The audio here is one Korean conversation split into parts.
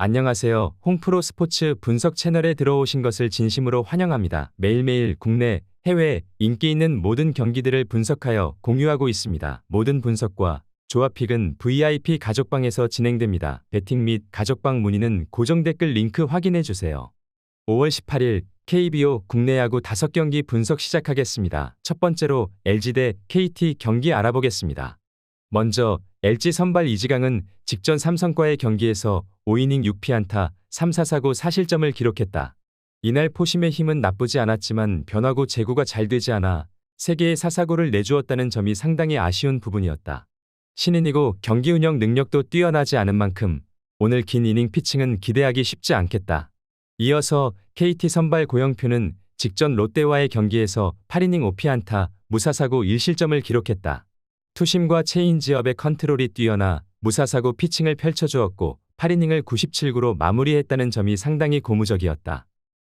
안녕하세요. 홍프로 스포츠 분석 채널에 들어오신 것을 진심으로 환영합니다. 매일매일 국내, 해외 인기 있는 모든 경기들을 분석하여 공유하고 있습니다. 모든 분석과 조합픽은 VIP 가족방에서 진행됩니다. 배팅 및 가족방 문의는 고정 댓글 링크 확인해 주세요. 5월 18일 KBO 국내 야구 5경기 분석 시작하겠습니다. 첫 번째로 LG 대 KT 경기 알아보겠습니다. 먼저 LG 선발 이지강은 직전 삼성과의 경기에서 5이닝 6피안타 3사사고 4실점을 기록했다. 이날 포심의 힘은 나쁘지 않았지만 변화구 제구가 잘 되지 않아 3개의 사사고를 내주었다는 점이 상당히 아쉬운 부분이었다. 신인이고 경기 운영 능력도 뛰어나지 않은 만큼 오늘 긴 이닝 피칭은 기대하기 쉽지 않겠다. 이어서 KT 선발 고영표는 직전 롯데와의 경기에서 8이닝 5피안타 무사사고 1실점을 기록했다. 투심과 체인지업의 컨트롤이 뛰어나 무사사고 피칭을 펼쳐주었고 8이닝을 97구로 마무리했다는 점이 상당히 고무적이었다.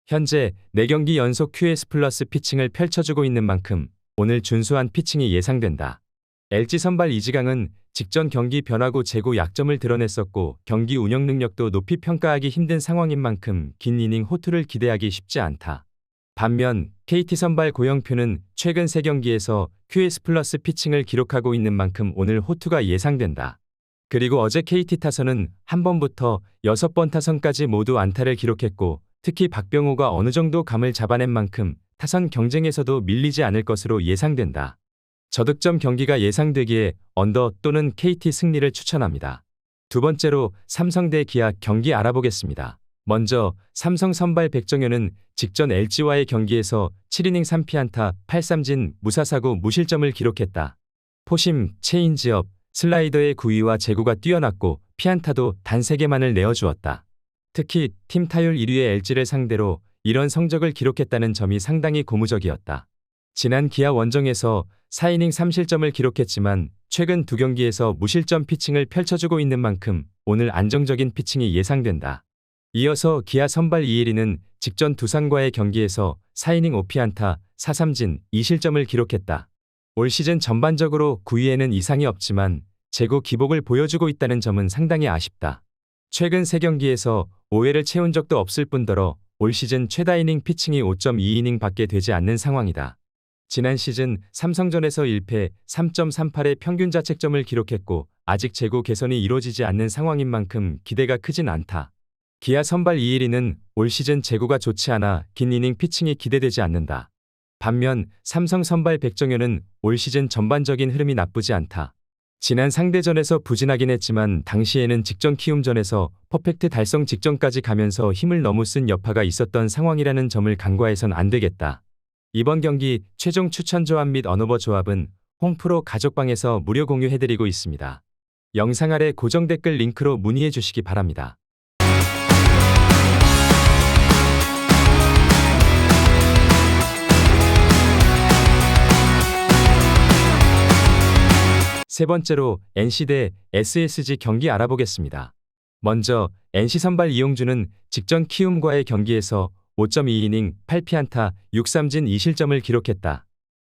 현재 4경기 연속 QS 플러스 피칭을 펼쳐주고 있는 만큼 오늘 준수한 피칭이 예상된다. LG 선발 이지강은 직전 경기 변화구 제고 약점을 드러냈었고 경기 운영 능력도 높이 평가하기 힘든 상황인 만큼 긴 이닝 호투를 기대하기 쉽지 않다. 반면 KT 선발 고영표는 최근 3경기에서 QS 플러스 피칭을 기록하고 있는 만큼 오늘 호투가 예상된다. 그리고 어제 KT 타선은 한 번부터 6번 타선까지 모두 안타를 기록했고 특히 박병호가 어느 정도 감을 잡아낸 만큼 타선 경쟁에서도 밀리지 않을 것으로 예상된다. 저득점 경기가 예상되기에 언더 또는 KT 승리를 추천합니다. 두 번째로 삼성 대 기아 경기 알아보겠습니다. 먼저 삼성 선발 백정현은 직전 LG와의 경기에서 7이닝 3피안타 8삼진 무사사고 무실점을 기록했다. 포심, 체인지업, 슬라이더의 구위와 제구가 뛰어났고 피안타도 단 3개만을 내어주었다. 특히 팀 타율 1위의 LG를 상대로 이런 성적을 기록했다는 점이 상당히 고무적이었다. 지난 기아 원정에서 4이닝 3실점을 기록했지만 최근 두 경기에서 무실점 피칭을 펼쳐주고 있는 만큼 오늘 안정적인 피칭이 예상된다. 이어서 기아 선발 이혜리는 직전 두산과의 경기에서 4이닝 5피안타 4삼진 2실점을 기록했다. 올 시즌 전반적으로 9위에는 이상이 없지만 재고 기복을 보여주고 있다는 점은 상당히 아쉽다. 최근 3경기에서 5회를 채운 적도 없을 뿐더러 올 시즌 최다 이닝 피칭이 5.2이닝 밖에 되지 않는 상황이다. 지난 시즌 삼성전에서 1패 3.38의 평균 자책점을 기록했고 아직 재고 개선이 이루어지지 않는 상황인 만큼 기대가 크진 않다. 기아 선발 이일이는 올 시즌 재고가 좋지 않아 긴 이닝 피칭이 기대되지 않는다. 반면 삼성 선발 백정현은 올 시즌 전반적인 흐름이 나쁘지 않다. 지난 상대전에서 부진하긴 했지만 당시에는 직전 키움전에서 퍼펙트 달성 직전까지 가면서 힘을 너무 쓴 여파가 있었던 상황이라는 점을 간과해선 안 되겠다. 이번 경기 최종 추천 조합 및 언어버 조합은 홍프로 가족방에서 무료 공유해드리고 있습니다. 영상 아래 고정 댓글 링크로 문의해 주시기 바랍니다. 세 번째로 NC 대 SSG 경기 알아보겠습니다. 먼저 NC 선발 이용주는 직전 키움과의 경기에서 5.2이닝 8피안타 6삼진 2실점을 기록했다.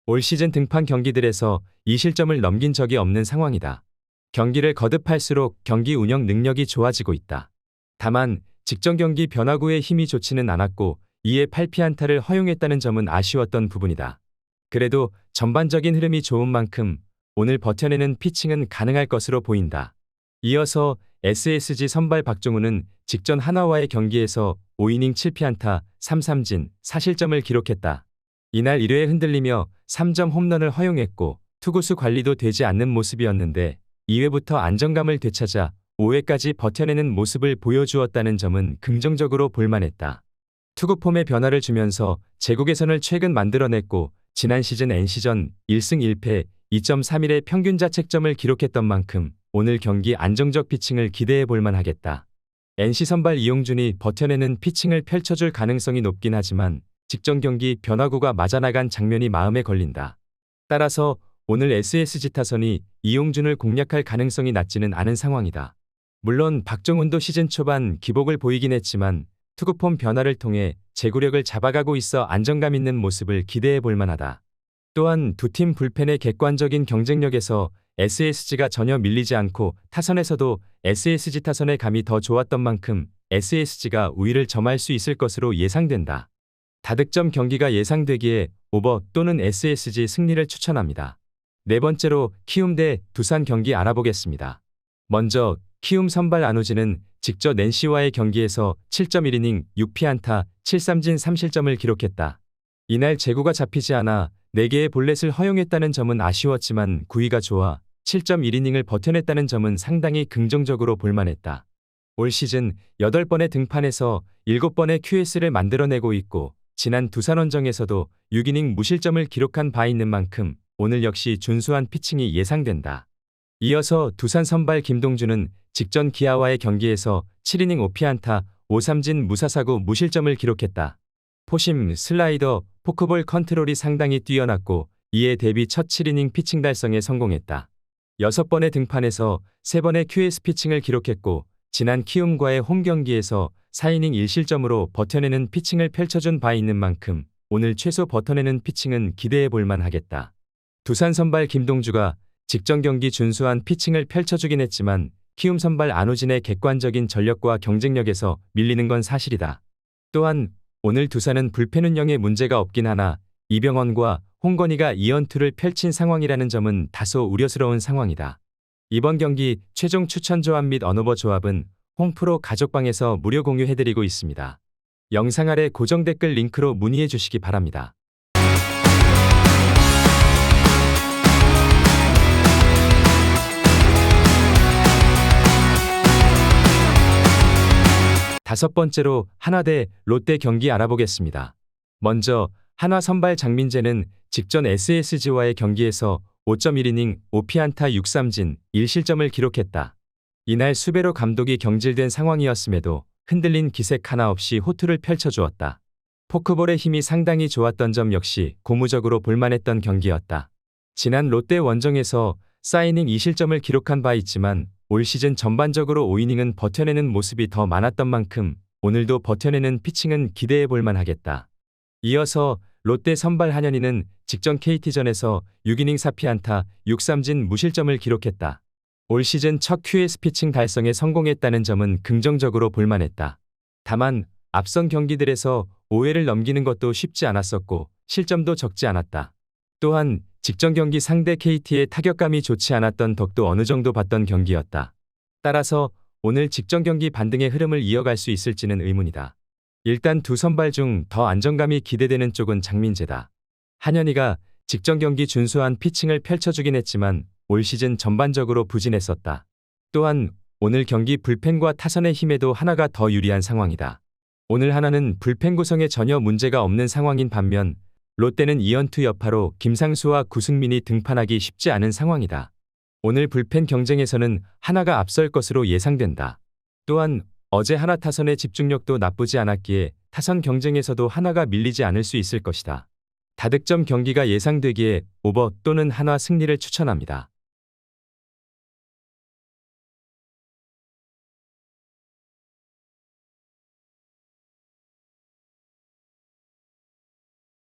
올 시즌 등판 경기들에서 2실점을 넘긴 적이 없는 상황이다. 경기를 거듭할수록 경기 운영 능력이 좋아지고 있다. 다만 직전 경기 변화구의 힘이 좋지는 않았고 이에 8피안타를 허용했다는 점은 아쉬웠던 부분이다. 그래도 전반적인 흐름이 좋은 만큼 오늘 버텨내는 피칭은 가능할 것으로 보인다. 이어서 SSG 선발 박종우는 직전 하나와의 경기에서 5이닝 7피안타 3삼진 4실점을 기록했다. 이날 1회에 흔들리며 3점 홈런을 허용했고 투구수 관리도 되지 않는 모습이었는데 2회부터 안정감을 되찾아 5회까지 버텨내는 모습을 보여주었다는 점은 긍정적으로 볼만했다. 투구 폼의 변화를 주면서 제구 개선을 최근 만들어냈고 지난 시즌 NC전 1승 1패 2.31의 평균 자책점을 기록했던 만큼 오늘 경기 안정적 피칭을 기대해 볼 만 하겠다. NC 선발 이용준이 버텨내는 피칭을 펼쳐줄 가능성이 높긴 하지만 직전 경기 변화구가 맞아나간 장면이 마음에 걸린다. 따라서 오늘 SSG 타선이 이용준을 공략할 가능성이 낮지는 않은 상황이다. 물론 박정훈도 시즌 초반 기복을 보이긴 했지만 투구폼 변화를 통해 제구력을 잡아가고 있어 안정감 있는 모습을 기대해 볼 만하다. 또한 두 팀 불펜의 객관적인 경쟁력에서 SSG가 전혀 밀리지 않고 타선에서도 SSG 타선의 감이 더 좋았던 만큼 SSG가 우위를 점할 수 있을 것으로 예상된다. 다득점 경기가 예상되기에 오버 또는 SSG 승리를 추천합니다. 네 번째로 키움 대 두산 경기 알아보겠습니다. 먼저 키움 선발 안우진은 직접 낸시와의 경기에서 7.1이닝 6피안타 7삼진 3실점을 기록했다. 이날 제구가 잡히지 않아 4개의 볼넷을 허용했다는 점은 아쉬웠지만 구위가 좋아 7.1이닝을 버텨냈다는 점은 상당히 긍정적으로 볼만했다. 올 시즌 8번의 등판에서 7번의 QS를 만들어내고 있고 지난 두산 원정에서도 6이닝 무실점을 기록한 바 있는 만큼 오늘 역시 준수한 피칭이 예상된다. 이어서 두산 선발 김동준은 직전 기아와의 경기에서 7이닝 5피안타 5삼진 무사사구 무실점을 기록했다. 포심, 슬라이더, 포크볼 컨트롤이 상당히 뛰어났고 이에 대비 첫 7이닝 피칭 달성에 성공했다. 6번의 등판에서 3번의 QS 피칭을 기록했고 지난 키움과의 홈 경기에서 4이닝 1실점으로 버텨내는 피칭을 펼쳐준 바 있는 만큼 오늘 최소 버텨내는 피칭은 기대해 볼 만 하겠다. 두산 선발 김동주가 직전 경기 준수한 피칭을 펼쳐주긴 했지만 키움 선발 안우진의 객관적인 전력과 경쟁력에서 밀리는 건 사실이다. 또한 오늘 두산은 불펜 운영에 문제가 없긴 하나 이병헌과 홍건희가 2연투를 펼친 상황이라는 점은 다소 우려스러운 상황이다. 이번 경기 최종 추천 조합 및 언어버 조합은 홍프로 가족방에서 무료 공유해드리고 있습니다. 영상 아래 고정 댓글 링크로 문의해 주시기 바랍니다. 다섯 번째로 하나 대 롯데 경기 알아보겠습니다. 먼저 한화 선발 장민재는 직전 SSG와의 경기에서 5.1이닝 5피안타 6삼진 1실점을 기록했다. 이날 수베로 감독이 경질된 상황이었음에도 흔들린 기색 하나 없이 호투를 펼쳐주었다. 포크볼의 힘이 상당히 좋았던 점 역시 고무적으로 볼만했던 경기였다. 지난 롯데 원정에서 사이닝 2실점을 기록한 바 있지만 올 시즌 전반적으로 5이닝은 버텨내는 모습이 더 많았던 만큼 오늘도 버텨내는 피칭은 기대해 볼만 하겠다. 이어서 롯데 선발 한현희는 직전 KT전에서 6이닝 4피안타 6삼진 무실점을 기록했다. 올 시즌 첫 QS 피칭 달성에 성공했다는 점은 긍정적으로 볼만했다. 다만 앞선 경기들에서 5회를 넘기는 것도 쉽지 않았었고 실점도 적지 않았다. 또한 직전 경기 상대 KT의 타격감이 좋지 않았던 덕도 어느 정도 봤던 경기였다. 따라서 오늘 직전 경기 반등의 흐름을 이어갈 수 있을지는 의문이다. 일단 두 선발 중 더 안정감이 기대되는 쪽은 장민재다. 한현희가 직전 경기 준수한 피칭을 펼쳐주긴 했지만 올 시즌 전반적으로 부진했었다. 또한 오늘 경기 불펜과 타선의 힘에도 하나가 더 유리한 상황이다. 오늘 하나는 불펜 구성에 전혀 문제가 없는 상황인 반면 롯데는 2연투 여파로 김상수와 구승민이 등판하기 쉽지 않은 상황이다. 오늘 불펜 경쟁에서는 하나가 앞설 것으로 예상된다. 또한 어제 하나 타선의 집중력도 나쁘지 않았기에 타선 경쟁에서도 하나가 밀리지 않을 수 있을 것이다. 다득점 경기가 예상되기에 오버 또는 한화 승리를 추천합니다.